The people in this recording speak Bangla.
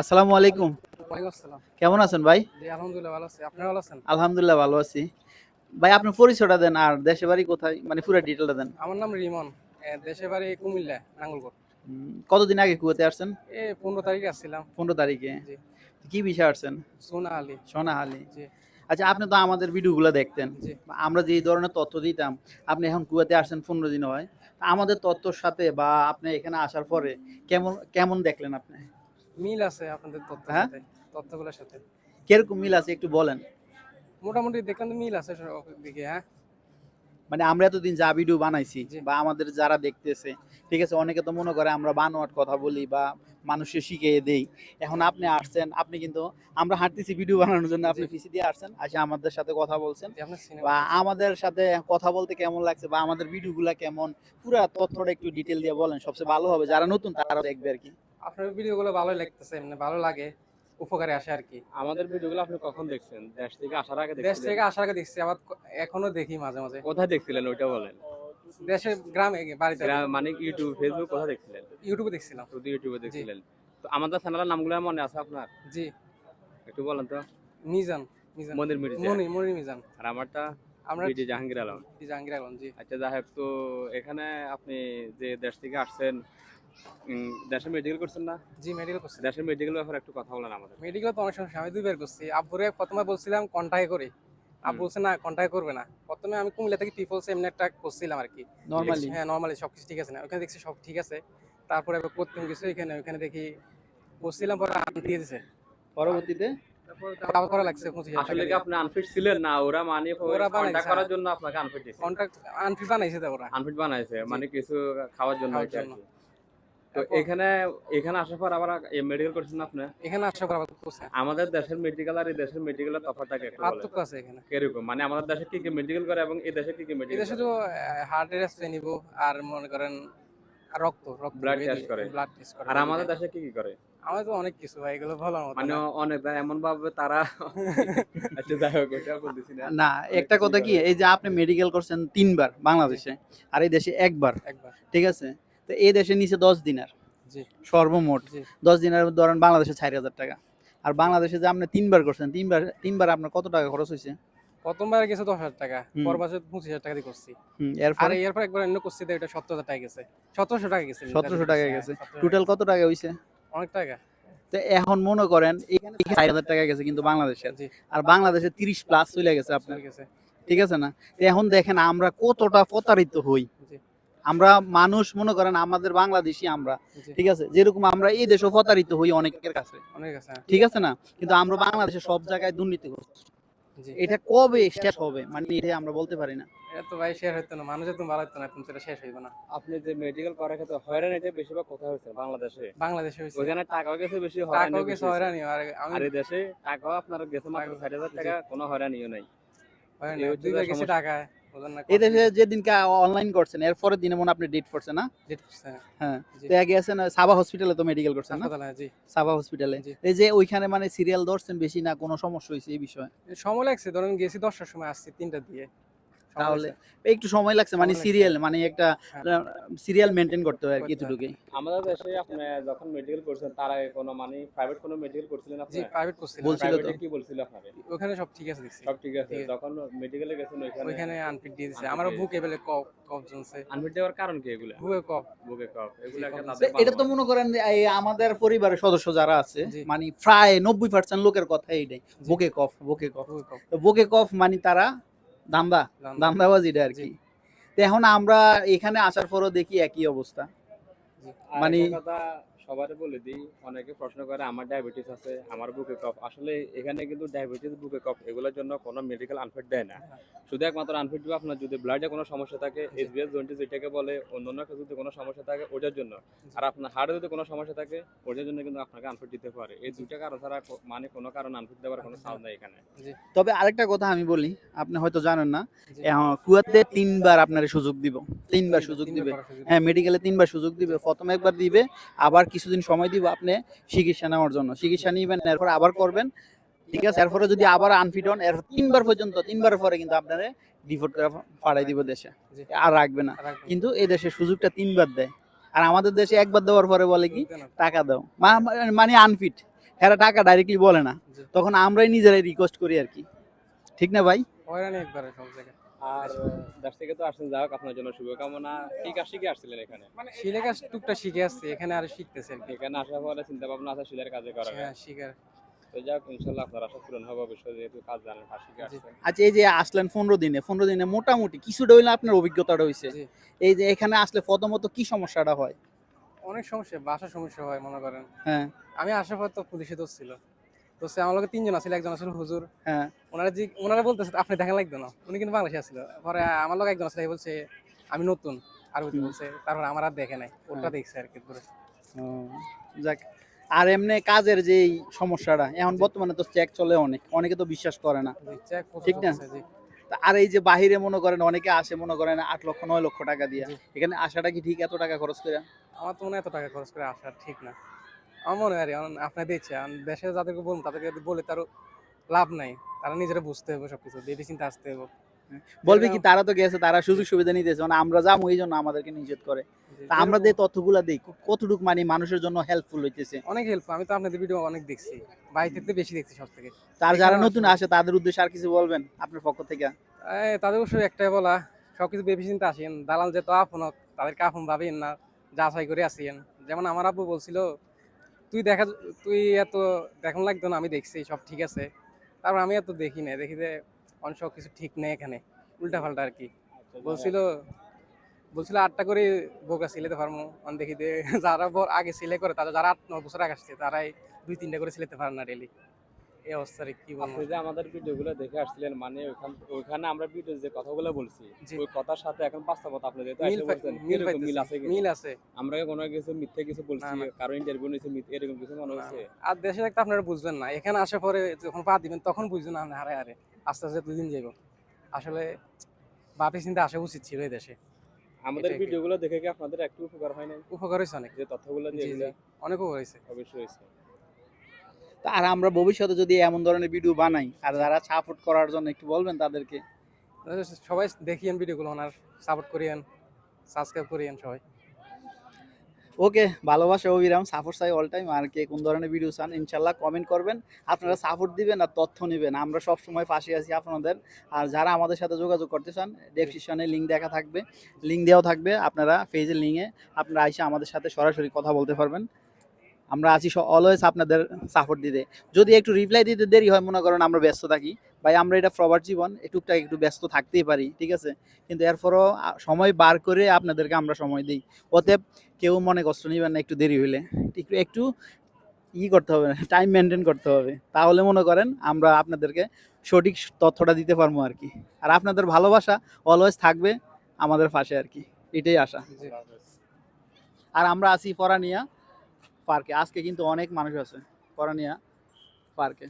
আসসালামু আলাইকুম। আসসালাম। কেমন আছেন ভাই? আলহামদুলিল্লাহ ভালো আছি। আপনি ভালো আছেন? আলহামদুলিল্লাহ ভালো আছি। ভাই আপনার পরিচয়টা দেন আর দেশে বাড়ি কোথায়? মানে পুরো ডিটেলটা দেন। আমার নাম রিমন। এ, দেশের বাড়ি কুমিল্লা নাঙ্গলকোট কতদিন আগে কুয়েতে আসছেন? এ পনেরো তারিখে আসছিলাম। পনেরো তারিখে। কি বিষয় আসছেন? সোনা আলী। সোনাহালি জি। আচ্ছা আপনি তো আমাদের ভিডিওগুলো দেখতেন। আমরা যে ধরনের তথ্য দিতাম আপনি এখন কুয়েতে আসছেন পনেরো দিন হয়। আমাদের তথ্যর সাথে বা আপনি এখানে আসার পরে কেমন কেমন দেখলেন আপনি? মিল আছে আপনাদের তথ্যের হ্যাঁ? তথ্যগুলোর সাথে। কীরকম মিল আছে একটু বলেন। মোটামুটি দেখলাম তো মিল আছে সব দিকে হ্যাঁ? মানে আমরা এতদিন যা ভিডিও বানাইছি বা আমাদের যারা দেখতেছে ঠিক আছে অনেকে তো মনে করে আমরা বানোয়াট কথা বলি বা মানুষকে শিখিয়ে দেই। এখন আপনি আসছেন আপনি কিন্তু আমরা হাঁটতেছি ভিডিও বানানোর জন্য আপনি। পিসি দিয়ে আসছেন আসে আমাদের সাথে কথা বলছেন। বা আমাদের সাথে কথা বলতে কেমন লাগছে বা আমাদের ভিডিওগুলা কেমন পুরা তথ্যটা একটু ডিটেল দিয়ে বলেন সবচেয়ে ভালো হবে যারা নতুন তারা দেখবে আর কি। আপনার ভিডিওগুলো ভালোই লাগতেছে এমনি ভালো লাগে উপকারে আসে আর কি। আমাদের ভিডিওগুলো আপনি কখন দেখছেন? দেশ থেকে আসার আগে দেশ থেকে আসার আগে দেখছি আবার এখনও দেখি মাঝে মাঝে। কোথায় দেখছিলেন ওইটা বলেন? দেশের গ্রামে বাড়িতে। মানে ইউটিউব ফেসবুক কোথায় দেখছিলেন? ইউটিউবে দেখছিলাম। শুধু ইউটিউবে দেখছিলেন। তো আমাদের চ্যানেলের নামগুলো মনে আছে আপনার? জি। একটু বলেন তো। মিজান মিজান। মনির মির্জা। মনি মনি মিজান। আর আমারটা আমরা বিডি জাহাঙ্গীর আলম। জি, জাহাঙ্গীর আলম জি। আচ্ছা যাই তো এখানে আপনি যে দেশ থেকে আসছেন দেশে মেডিকেল করছেন না? জি মেডিকেল করছি। দেশের মেডিকেল ব্যাপারে একটু কথা বলেন আমাদের। মেডিকেল তো অনেক সমস্যা আমি দুইবার করছি। আব্বুরে প্রথমে বলছিলাম কন্টাক্ট করে। আব্বু বলছে না কন্টাক্ট করবে না। প্রথমে আমি কুমিল্লা থেকে পিপলস এমনি একটা করছিলাম আর কি। নর্মালি হ্যাঁ নর্মালি সব কিছু ঠিক আছে না। ওখানে দেখছি সব ঠিক আছে। তারপরে আবার প্রথম কিছু এখানে ওখানে দেখি করছিলাম পরে আনতে দিয়ে দিছে। পরবর্তীতে? করা লাগছে আসলে কি আপনি আনফিট ছিলেন? না ওরা মানে ওরা বানাইছে, কন্টাক্ট করার। জন্য আপনাকে আনফিট দিচ্ছে কন্ট্রাক্ট আনফি বানাইছে ওরা। আনফিট বানাইছে মানে কিছু খাওয়ার জন্য তো এখানে এখানে আসার পর আবার মেডিকেল করছেন আপনি? এখানে আসার পর আবার করছে। আমাদের দেশের মেডিকেল আর এই দেশের মেডিকেলের একটু বলেন পার্থক্য আছে এখানে। কীরকম? মানে আমাদের দেশে কি কি মেডিকেল করে এবং এই দেশে কি কি মেডিকেল দেশে তো হার্টের নিব আর মনে করেন রক্ত রক্ত Blood test করে। ব্লাড টেস্ট করে। আর আমাদের দেশে কি কি করে? আমাদের তো অনেক কিছু ভাই এগুলো ভালো মতো মানে অনেক এমন ভাবে তারা আচ্ছা যাই হোক ওটা বলতেছি না। না একটা কথা কি এই যে আপনি মেডিকেল করছেন তিনবার বাংলাদেশে আর এই দেশে একবার। একবার। ঠিক আছে? তো এই দেশে নিচে দশ দিনের। সর্বমোট দশ দিনের ধরেন বাংলাদেশে চার হাজার টাকা। আর বাংলাদেশে যে আপনি তিনবার করছেন তিনবার তিনবার আপনার কত টাকা খরচ হয়েছে? প্রথমবার গেছে দশ হাজার টাকা পর বছর পঁচিশ হাজার টাকা দিয়ে করছি। আর এরপরে একবার অন্য করছি তো এটা সত্তর হাজার টাকা গেছে। সতেরোশো টাকা গেছে সতেরোশো টাকা হ্যাঁ, গেছে। টোটাল কত টাকা হয়েছে অনেক টাকা। তো এখন মনে করেন এখানে চার হাজার টাকা গেছে কিন্তু বাংলাদেশের। জি। আর বাংলাদেশে তিরিশ প্লাস চলে গেছে আপনার। ঠিক আছে না? এখন দেখেন আমরা কতটা প্রতারিত হই। আমরা মানুষ মনে করেন আমাদের বাংলাদেশি আমরা ঠিক আছে? যেরকম আমরা এই দেশে প্রতারিত হই অনেকের কাছে। হ্যাঁ। ঠিক আছে না? কিন্তু আমরা বাংলাদেশে সব জায়গায় দুর্নীতি করছি। এটা কবে শেষ হবে? মানে এটা আমরা বলতে পারি না। এটা তো ভাই শেয়ার হতো না মানুষের তো ভালো হতো না তুমি সেটা শেষ হইবে না। আপনি যে মেডিকেল করার ক্ষেত্রে হয়রানি এটা বেশিরভাগ কোথায় হচ্ছে বাংলাদেশে। বাংলাদেশে হয়েছে ওইখানে টাকাও গেছে বেশি হয়রানি টাকাও গেছে হয়রানি আর আমি আর এই দেশে টাকাও আপনার গেছে মাত্র টাকা- ষাট হাজার জি। টাকা কোনো হয়রানিও নাই। হয়রানি। হচ্ছে গেছে টাকায়। না এই দেশে যেদিনকে অনলাইন করছেন এর পরের দিনে মনে আপনি ডেট করছেন না? ডেট করছে হ্যাঁ। হ্যাঁ তো আগে আছেন সাবা হসপিটালে তো মেডিকেল করছেন না? জি। সাবা হসপিটালে এই যে ওইখানে মানে সিরিয়াল ধরছেন বেশি না কোনো সমস্যা হয়েছে এই বিষয়ে? সময় লাগছে ধরেন গেছি দশটার সময় আসছি তিনটা দিয়ে তাহলে একটু সময় লাগছে মানে সিরিয়াল মানে একটা হ্যাঁ। সিরিয়াল মেনটেন করতে হয় আর কি হয়। এতটুকুই। আমাদের দেশে আপনি যখন মেডিকেল করছেন তার আগে কোনো মানে প্রাইভেট কোনো মেডিকেল করছিলেন আপনি? জি প্রাইভেট করছিলাম। বলছিল তো। কি বলছিল আপনাকে? ওখানে সব ঠিক আছে দেখছি। সব ঠিক আছে। যখন মেডিকেলে গেছেন ওইখানে ওইখানে আনফিট দিয়ে দিছে Unfit আমারও দিয়ে বুক এবেলে কফ কফ জমছে। আনফিট দেওয়ার কারণ কি এগুলা? বুকে কফ বুকে কফ এগুলো এটা তো মনে করেন যে এই আমাদের পরিবারের সদস্য যারা আছে মানে প্রায় নব্বই পার্সেন্ট লোকের কথা এইটাই। বুকে কফ বুকে কফ। বুকে কফ। তো বুকে কফ মানে তারা দান্দা ধান্দাবাজিটা আর কি। তো এখন আমরা এখানে আসার পরও দেখি একই অবস্থা। মানে- সবারই বলে দিই অনেকে প্রশ্ন করে আমার ডায়াবেটিস আছে আমার বুকে কফ। আসলে এখানে কিন্তু ডায়াবেটিস বুকে কফ এগুলোর জন্য কোনো মেডিকেল আনফিট দেয় না। শুধু একমাত্র আনফিট দিবে আপনার যদি ব্লাডে কোনো সমস্যা থাকে এসবিএস জন্টিস যেটাকে বলে অন্যান্য কিছু যদি কোনো সমস্যা থাকে ওটার জন্য। আর আপনার হার্টে যদি কোনো সমস্যা থাকে ওটার জন্য কিন্তু আপনাকে আনফিট দিতে পারে। এই দুইটা কারণ ছাড়া মানে কোনো কারণ আনফিট দেওয়ার কোনো সাউন্ড নেই এখানে। তবে আরেকটা কথা আমি বলি আপনি হয়তো জানেন না কুয়াতে তিনবার আপনার সুযোগ দিব তিনবার সুযোগ দিবে। হ্যাঁ মেডিকেলে তিনবার সুযোগ দিবে। প্রথম একবার দিবে আবার কিছুদিন সময় দিব আপনি চিকিৎসা নেওয়ার জন্য। চিকিৎসা নিবেন এরপর আবার করবেন। ঠিক আছে এরপরে যদি আবার আনফিট হন এর তিনবার পর্যন্ত তিনবার পরে কিন্তু আপনারে ডিভোর্ট করে ফাড়াই দিব দেশে। আর রাখবে না। কিন্তু এই দেশে সুযোগটা তিনবার দেয়। আর আমাদের দেশে একবার দেওয়ার পরে বলে কি টাকা দাও। মানে আনফিট এরা টাকা ডাইরেক্টলি বলে না। তখন আমরাই নিজেরাই রিকোয়েস্ট করি আর কি। ঠিক না ভাই? হয়রানি একবারে সব জায়গায়। আর দেশ থেকে তো আসছেন যাই হোক আপনার জন্য শুভকামনা। ঠিক আছে শিখে আসছিলেন এখানে? শিলে কাজ টুকটা শিখে আসছে এখানে আর শিখতেছে আর এখানে আসার পরে চিন্তা ভাবনা আছে শিলের কাজে করা হ্যাঁ শিখার। তো যাই হোক ইনশাল্লাহ আপনার আশা পূরণ হবে অবশ্যই যেহেতু কাজ জানেন আর শিখে আসছেন। আচ্ছা এই যে আসলেন পনেরো দিনে পনেরো দিনে মোটামুটি কিছুটা হইলে আপনার অভিজ্ঞতাটা হয়েছে এই যে এখানে আসলে প্রথমত কি সমস্যাটা হয়? অনেক সমস্যা বাসার সমস্যা হয় মনে করেন। হ্যাঁ। আমি আসার পর তো পুলিশে ধরছিল তো সে আমার তিনজন আছিল একজন আছিল হুজুর। হ্যাঁ। ওনারা যে ওনারা বলতেছে আপনি দেখা লাগতো না। উনি কিন্তু বাংলাদেশে পরে আমার লোক একজন আসলে বলছে আমি নতুন। হুম। বলছে তারপর আমার আর দেখে নাই। ওটা হ্যাঁ। দেখছে আর কি যাক। আর এমনি কাজের যে সমস্যাটা এখন বর্তমানে তো চেক চলে অনেক। অনেকে তো বিশ্বাস করে না। ঠিক না? আর এই যে বাহিরে মনে করেন অনেকে আসে মনে করেন আট লক্ষ নয় লক্ষ টাকা দিয়ে। এখানে আসাটা কি ঠিক এত টাকা খরচ করে? আমার তো মনে হয় এত টাকা খরচ করে আসা ঠিক না। আমার মনে হয় দেশে যাদেরকে বলুন তাদেরকে বলে তারও লাভ নাই তারা নিজেরা বুঝতে হবে সবকিছু চিন্তা আসতে হবে। বলবে কি তারা তো গেছে তারা সুযোগ সুবিধা নিতেছে মানে আমরা যাব এই জন্য আমাদেরকে নিষেধ করে। তা আমরা যে তথ্যগুলা দিই কতটুকু মানে মানুষের জন্য হেল্পফুল হইতেছে? অনেক হেল্প আমি তো আপনাদের ভিডিও অনেক দেখছি বাইরে থেকে বেশি দেখছি সব থেকে তার যারা নতুন আসে তাদের উদ্দেশ্যে আর কিছু বলবেন আপনার পক্ষ থেকে? তাদের অবশ্যই একটাই বলা সবকিছু ভেবে চিন্তা আসেন দালাল যে তো আপন হোক, তাদেরকে আপন ভাবেন না যাচাই করে আসেন। যেমন আমার আব্বু বলছিল তুই দেখা তুই এত দেখানো লাগতো না আমি দেখছি সব ঠিক আছে। তারপর আমি এত দেখি না দেখি যে অনেক সব কিছু ঠিক নেই এখানে উল্টা পাল্টা আর কি। বলছিল বলছিল আটটা করে বোকা সিলেতে পারব আমি দেখি যে যারা আগে সিলে করে তারা যারা আট ন বছর আগে আসছে তারাই দুই তিনটা করে সিলেতে পারে না ডেলি এই অবস্থায় কি বলব যে আমাদের ভিডিওগুলো দেখে আসছিলেন মানে ওইখান ওইখানে আমরা ভিডিও যে কথাগুলো বলছি ওই কথার সাথে এখন বাস্তবতা আপনি যেহেতু মিল বলছেন এরকম মিল আছে মিল আছে। আমরা কোনো কিছু মিথ্যে কিছু বলছি না, না। ইন্টারভিউ নিয়েছি মিথ্যে এরকম কিছু মনে হচ্ছে? আর দেশে থাকতে আপনারা বুঝবেন না এখানে আসার পরে যখন পা দিবেন তখন বুঝবেন হারে হারে আস্তে আস্তে দুদিন যাইব। আসলে বাপে চিন্তা আসা উচিত ছিল এই দেশে। আমাদের। ভিডিওগুলো দেখে কি আপনাদের একটু উপকার হয় নাই? উপকার হয়েছে অনেক। যে তথ্যগুলো দিয়ে অনেক উপকার হয়েছে। অবশ্যই হয়েছে। তা আর আমরা ভবিষ্যতে যদি এমন ধরনের ভিডিও বানাই আর যারা সাপোর্ট করার জন্য একটু বলবেন তাদেরকে? সবাই দেখিয়েন ভিডিওগুলো ওনার সাপোর্ট করিয়েন সাবস্ক্রাইব করিয়েন সবাই। ওকে ভালোবাসা অবিরাম সাপোর্ট চাই অল টাইম আর কে কোন ধরনের ভিডিও চান ইনশাল্লাহ কমেন্ট করবেন। আপনারা সাপোর্ট দিবেন আর তথ্য নেবেন। আমরা সব সময় পাশে আছি আপনাদের। আর যারা আমাদের সাথে যোগাযোগ করতে চান ডেসক্রিপশনে লিঙ্ক দেখা থাকবে। লিঙ্ক দেওয়া থাকবে আপনারা পেজের লিঙ্কে আপনারা এসে আমাদের সাথে সরাসরি কথা বলতে পারবেন। আমরা আছি অলওয়েজ আপনাদের সাপোর্ট দিতে। যদি একটু রিপ্লাই দিতে দেরি হয় মনে করেন আমরা ব্যস্ত থাকি। ভাই আমরা এটা প্রবার জীবন একটুকটা একটু ব্যস্ত থাকতেই পারি ঠিক আছে? কিন্তু এরপরও সময় বার করে আপনাদেরকে আমরা সময় দিই। অতএব কেউ মনে কষ্ট নেবেন না একটু দেরি হইলে। একটু একটু ই করতে হবে টাইম মেনটেন করতে হবে। তাহলে মনে করেন আমরা আপনাদেরকে সঠিক তথ্যটা দিতে পারব আর কি। আর আপনাদের ভালোবাসা অলওয়েজ থাকবে আমাদের পাশে আর কি। এটাই আশা। আর আমরা আছি পরানিয়া। পার্কে। আজকে কিন্তু অনেক মানুষ আছে করণিয়া পার্কে।